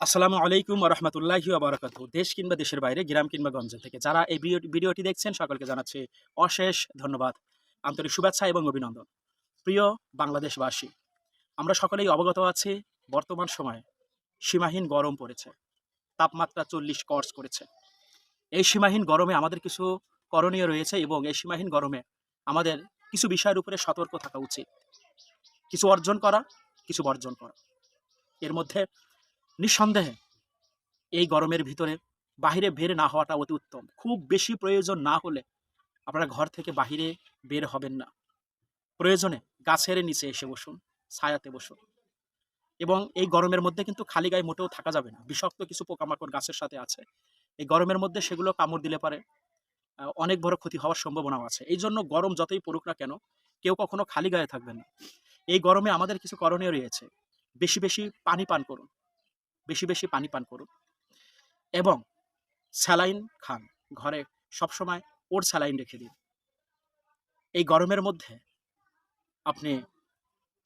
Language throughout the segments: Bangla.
আসসালামু আলাইকুম রহমতুল্লাহি আবরাকাতু দেশ কিংবা দেশের বাইরে, গ্রাম কিংবা গঞ্জ থেকে যারা এই ভিডিও- ভিডিওটি দেখছেন, সকলকে জানাচ্ছে অশেষ ধন্যবাদ, আন্তরিক শুভেচ্ছা এবং অভিনন্দন। প্রিয় বাংলাদেশবাসী, আমরা সকলেই অবগত আছি, বর্তমান সময়ে সীমাহীন গরম পড়েছে, তাপমাত্রা চল্লিশ কর্স করেছে। এই সীমাহীন গরমে আমাদের কিছু করণীয় রয়েছে এবং এই সীমাহীন গরমে আমাদের কিছু বিষয়ের উপরে সতর্ক থাকা উচিত। কিছু অর্জন করা, কিছু বর্জন করা। এর মধ্যে নিঃসন্দেহে এই গরমের ভিতরে বাহিরে বের না হওয়াটা অতি উত্তম। খুব বেশি প্রয়োজন না হলে আপনারা ঘর থেকে বাহিরে বের হবেন না। প্রয়োজনে গাছের নিচে এসে বসুন, ছায়াতে বসুন। এবং এই গরমের মধ্যে কিন্তু খালি গায়ে মোটেও থাকা যাবে না। বিষাক্ত কিছু পোকামাকড় গাছের সাথে আছে। এই গরমের মধ্যে সেগুলো কামড় দিলে পারে। অনেক বড় ক্ষতি হওয়ার সম্ভাবনাও আছে। এই জন্য গরম যতই পড়ুক না কেন, কেউ কখনো খালি গায়ে থাকবেন না। এই গরমে আমাদের কিছু করণীয় রয়েছে। বেশি বেশি পানি পান করুন। বেশি বেশি পানি পান করুন। এবং স্যালাইন খান। ঘরে সবসময় ওর স্যালাইন রেখে দিন। এই গরমের মধ্যে আপনি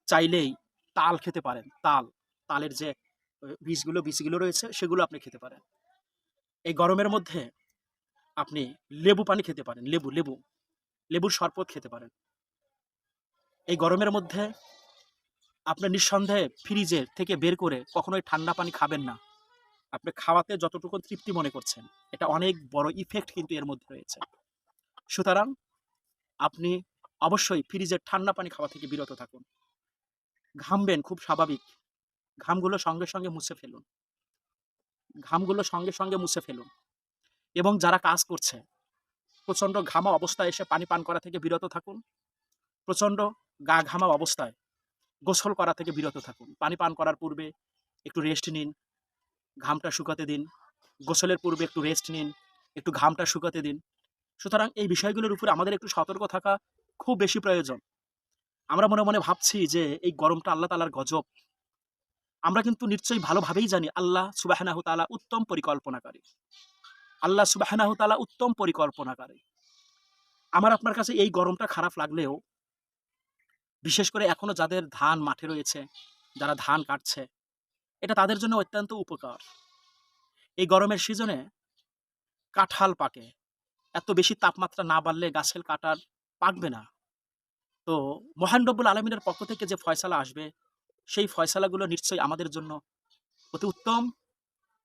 চাইলেই তাল খেতে পারেন। তাল, তালের যে বীজগুলো বীজগুলো রয়েছে, সেগুলো আপনি খেতে পারেন। এই গরমের মধ্যে আপনি লেবু পানি খেতে পারেন। লেবু লেবু, লেবুর শরবত খেতে পারেন। এই গরমের মধ্যে আপনি নিঃসন্দেহে ফ্রিজের থেকে বের করে কখনোই ঠান্ডা পানি খাবেন না। আপনি খাওয়াতে যতটুকু তৃপ্তি মনে করছেন, এটা অনেক বড় ইফেক্ট কিন্তু এর মধ্যে রয়েছে। সুতরাং আপনি অবশ্যই ফ্রিজের ঠান্ডা পানি খাওয়া থেকে বিরত থাকুন। ঘামবেন খুব স্বাভাবিক। ঘামগুলো সঙ্গে সঙ্গে মুছে ফেলুন। ঘামগুলো সঙ্গে সঙ্গে মুছে ফেলুন। এবং যারা কাজ করছে, প্রচণ্ড ঘামা অবস্থায় এসে পানি পান করা থেকে বিরত থাকুন। প্রচণ্ড গা ঘামা অবস্থায় গোসল করা থেকে বিরত থাকুন। পানি পান করার পূর্বে একটু রেস্ট নিন, ঘামটা শুকাতে দিন, গোসলের পূর্বে একটু রেস্ট নিন, একটু ঘামটা শুকাতে দিন। সুতরাং এই বিষয়গুলোর উপরে আমাদের একটু সতর্ক থাকা খুব বেশি প্রয়োজন। আমরা মনে মনে ভাবছি যে এই গরমটা আল্লাহ তালার গজব। আমরা কিন্তু নিশ্চয়ই ভালোভাবেই জানি আল্লাহ সুবাহানাহ তালা উত্তম পরিকল্পনাকারী। আল্লাহ সুবাহানাহ তালা উত্তম পরিকল্পনাকারী। আমার আপনার কাছে এই গরমটা খারাপ লাগলেও বিশেষ করে এখনও যাদের ধান মাঠে রয়েছে, যারা ধান কাটছে, এটা তাদের জন্য অত্যন্ত উপকার। এই গরমের সিজনে কাঁঠাল পাকে। এত বেশি তাপমাত্রা না বাড়লে গাছের কাটার পাকবে না। তো মহান আলমিনের পক্ষ থেকে যে ফয়সালা আসবে, সেই ফয়সালাগুলো নিশ্চয়ই আমাদের জন্য অতি উত্তম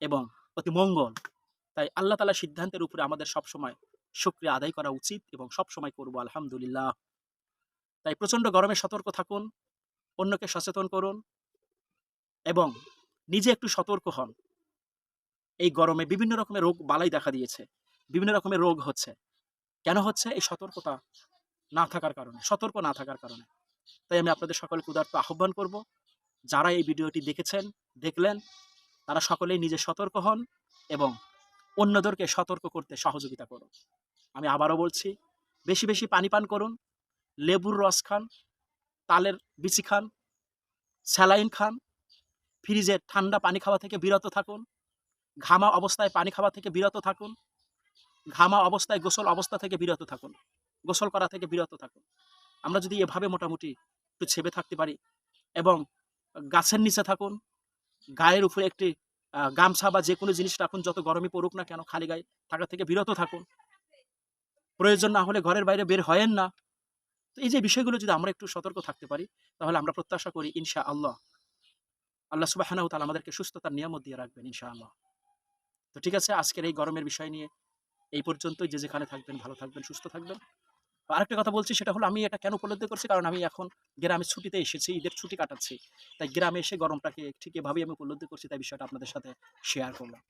এবং অতি মঙ্গল। তাই আল্লাহ তালা সিদ্ধান্তের উপরে আমাদের সবসময় শুক্রিয়া আদায় করা উচিত এবং সবসময় করব আলহামদুলিল্লাহ। তাই প্রচণ্ড গরমে সতর্ক থাকুন, অন্যকে সচেতন করুন এবং নিজে একটু সতর্ক হন। এই গরমে বিভিন্ন রকমের রোগ বালাই দেখা দিয়েছে, বিভিন্ন রকমের রোগ হচ্ছে। কেন হচ্ছে? এই সতর্কতা না থাকার কারণে, সতর্ক না থাকার কারণে। তাই আমি আপনাদের সকলকে উদার্ত আহ্বান করব, যারা এই ভিডিওটি দেখেছেন, দেখলেন, তারা সকলেই নিজে সতর্ক হন এবং অন্যদেরকে সতর্ক করতে সহযোগিতা করুন। আমি আবারও বলছি, বেশি বেশি পানি পান করুন লেবুর রস খান, তালের বিচি খান, স্যালাইন খান, ফ্রিজে ঠান্ডা পানি খাওয়া থেকে বিরত থাকুন, ঘামা অবস্থায় পানি খাওয়া থেকে বিরত থাকুন, ঘামা অবস্থায় গোসল অবস্থা থেকে বিরত থাকুন, গোসল করা থেকে বিরত থাকুন। আমরা যদি এভাবে মোটামুটি একটু ছেবে থাকতে পারি এবং গাছের নিচে থাকুন, গায়ের উপরে একটি গামছা বা যে কোনো জিনিস রাখুন, যত গরমই পড়ুক না কেন, খালি গায়ে থাকা থেকে বিরত থাকুন। প্রয়োজন না হলে ঘরের বাইরে বের হয়েন না। তো এই যে বিষয়গুলো যদি আমরা একটু সতর্ক থাকতে পারি, তাহলে আমরা প্রত্যাশা করি ইনশা আল্লাহ আল্লাহ সুবাহ আমাদেরকে সুস্থতার নিয়ামত দিয়ে রাখবেন ইনশা আল্লাহ তো ঠিক আছে, আজকের এই গরমের বিষয় নিয়ে এই পর্যন্তই। যে যেখানে থাকবেন, ভালো থাকবেন, সুস্থ থাকবেন। আর আরেকটা কথা বলছি, সেটা হলো আমি এটা কেন উপলব্ধি করছি? কারণ আমি এখন গ্রামে ছুটিতে এসেছি, ঈদের ছুটি কাটাচ্ছি। তাই গ্রামে এসে গরমটাকে ঠিক এভাবেই আমি উপলব্ধি করছি, তাই বিষয়টা আপনাদের সাথে শেয়ার করলাম।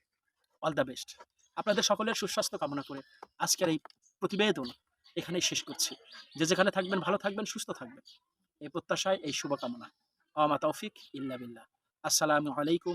অল দ্য বেস্ট আপনাদের সকলের সুস্বাস্থ্য কামনা করে আজকের এই প্রতিবেদন এখানেই শেষ করছি। যে যেখানে থাকবেন, ভালো থাকবেন, সুস্থ থাকবেন। এই প্রত্যাশায় এই শুভকামনা। আমা তৌফিক, ইল্লা বিল্লাহ। আসসালামু আলাইকুম।